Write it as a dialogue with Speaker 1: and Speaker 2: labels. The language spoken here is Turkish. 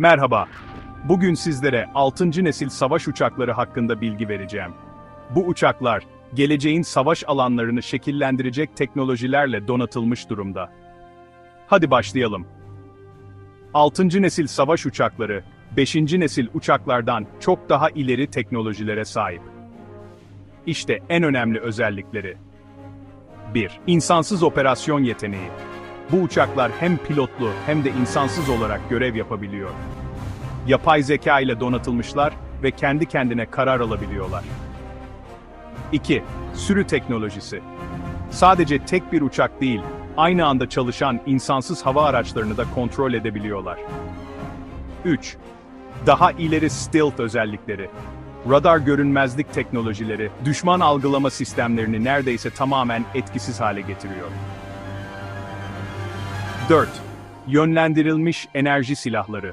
Speaker 1: Merhaba. Bugün sizlere 6. nesil savaş uçakları hakkında bilgi vereceğim. Bu uçaklar, geleceğin savaş alanlarını şekillendirecek teknolojilerle donatılmış durumda. Hadi başlayalım. 6. nesil savaş uçakları, 5. nesil uçaklardan çok daha ileri teknolojilere sahip. İşte en önemli özellikleri. 1. İnsansız operasyon yeteneği. Bu uçaklar hem pilotlu hem de insansız olarak görev yapabiliyor. Yapay zeka ile donatılmışlar ve kendi kendine karar alabiliyorlar. 2. Sürü teknolojisi. Sadece tek bir uçak değil, aynı anda çalışan insansız hava araçlarını da kontrol edebiliyorlar. 3. Daha ileri stealth özellikleri. Radar görünmezlik teknolojileri, düşman algılama sistemlerini neredeyse tamamen etkisiz hale getiriyor. 4. Yönlendirilmiş enerji silahları.